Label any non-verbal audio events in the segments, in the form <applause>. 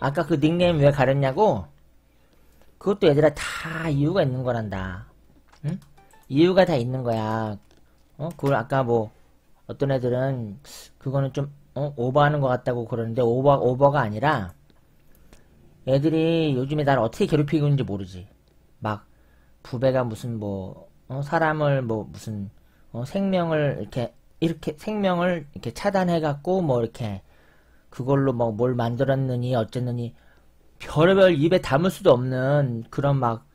아까 그 닉네임 왜 가렸냐고? 그것도 얘들아 다 이유가 있는 거란다. 응? 이유가 다 있는 거야. 어? 그걸 아까 뭐 어떤 애들은 그거는 좀 어? 오버하는 것 같다고 그러는데 오버 오버가 아니라 애들이 요즘에 나를 어떻게 괴롭히고 있는지 모르지. 막 부배가 무슨 뭐 어? 사람을 뭐 무슨 어? 생명을 이렇게 이렇게 생명을 이렇게 차단해 갖고 뭐 이렇게 그걸로 뭐 뭘 만들었느니 어쨌느니 별의별 입에 담을 수도 없는 그런 막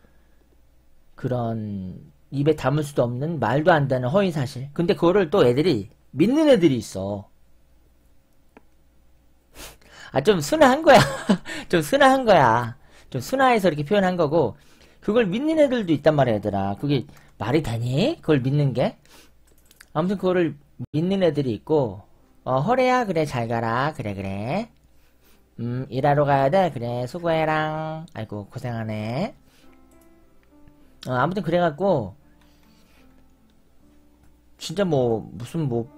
그런 입에 담을 수도 없는 말도 안 되는 허위 사실. 근데 그거를 또 애들이 믿는 애들이 있어. 아, 좀 순화한 거야. <laughs> 좀 순화한 거야. 좀 순화해서 이렇게 표현한 거고, 그걸 믿는 애들도 있단 말이야, 얘들아. 그게 말이 되니? 그걸 믿는 게? 아무튼 그거를 믿는 애들이 있고, 어, 허래야, 그래, 잘 가라. 그래, 그래. 음, 일하러 가야 돼. 그래, 수고해랑. 아이고, 고생하네. 어, 아무튼 그래갖고, 진짜 뭐, 무슨 뭐,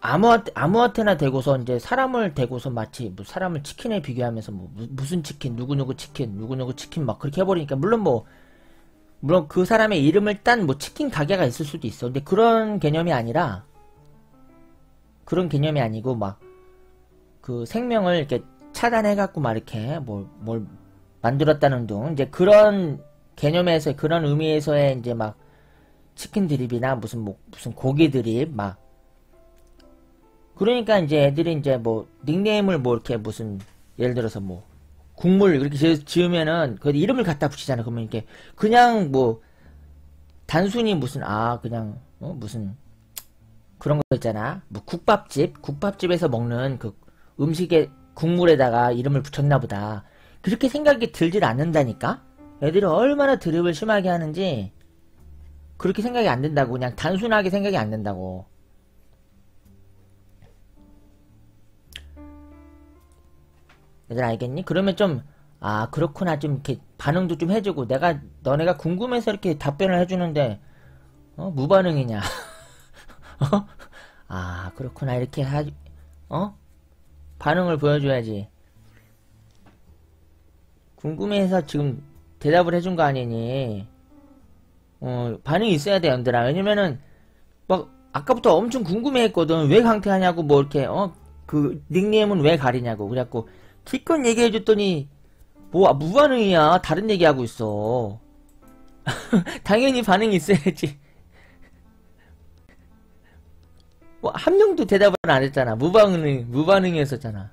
아무한테, 아무한테나 대고서 이제 사람을 대고서 마치 뭐 사람을 치킨에 비교하면서 뭐, 무, 슨 치킨, 누구누구 치킨, 누구누구 치킨 막 그렇게 해버리니까, 물론 뭐, 물론 그 사람의 이름을 딴 뭐 치킨 가게가 있을 수도 있어. 근데 그런 개념이 아니라, 그런 개념이 아니고 막, 그 생명을 이렇게 차단해갖고 막 이렇게 뭘, 뭘 만들었다는 둥, 이제 그런 개념에서, 그런 의미에서의 이제 막, 치킨 드립이나 무슨 뭐, 무슨 고기 드립, 막, 그러니까 이제 애들이 이제 뭐, 닉네임을 뭐 이렇게 무슨, 예를 들어서 뭐, 국물 이렇게 지- 지으면은 그 이름을 갖다 붙이잖아. 그러면 이렇게 그냥 뭐 단순히 무슨 아 그냥 어? 무슨 그런 거 있잖아. 뭐 국밥집 국밥집에서 먹는 그 음식의 국물에다가 이름을 붙였나 보다. 그렇게 생각이 들질 않는다니까. 애들이 얼마나 드립을 심하게 하는지 그렇게 생각이 안 든다고 그냥 단순하게 생각이 안 된다고. 얘들 알겠니? 그러면 좀, 아, 그렇구나. 좀 이렇게 반응도 좀 해주고, 내가, 너네가 궁금해서 이렇게 답변을 해주는데, 어, 무반응이냐. <laughs> 어? 아, 그렇구나. 이렇게 하, 어? 반응을 보여줘야지. 궁금해서 지금 대답을 해준 거 아니니? 어, 반응이 있어야 돼, 연들아. 왜냐면은, 막, 아까부터 엄청 궁금해 했거든. 왜 강퇴하냐고, 뭐, 이렇게, 어, 그, 닉네임은 왜 가리냐고. 그래갖고, 기껏 얘기해 줬더니 뭐 아, 무반응이야 다른 얘기하고 있어 <laughs> 당연히 반응이 있어야지 뭐 한 명도 대답을 안 했잖아. 무반응 무반응이었었잖아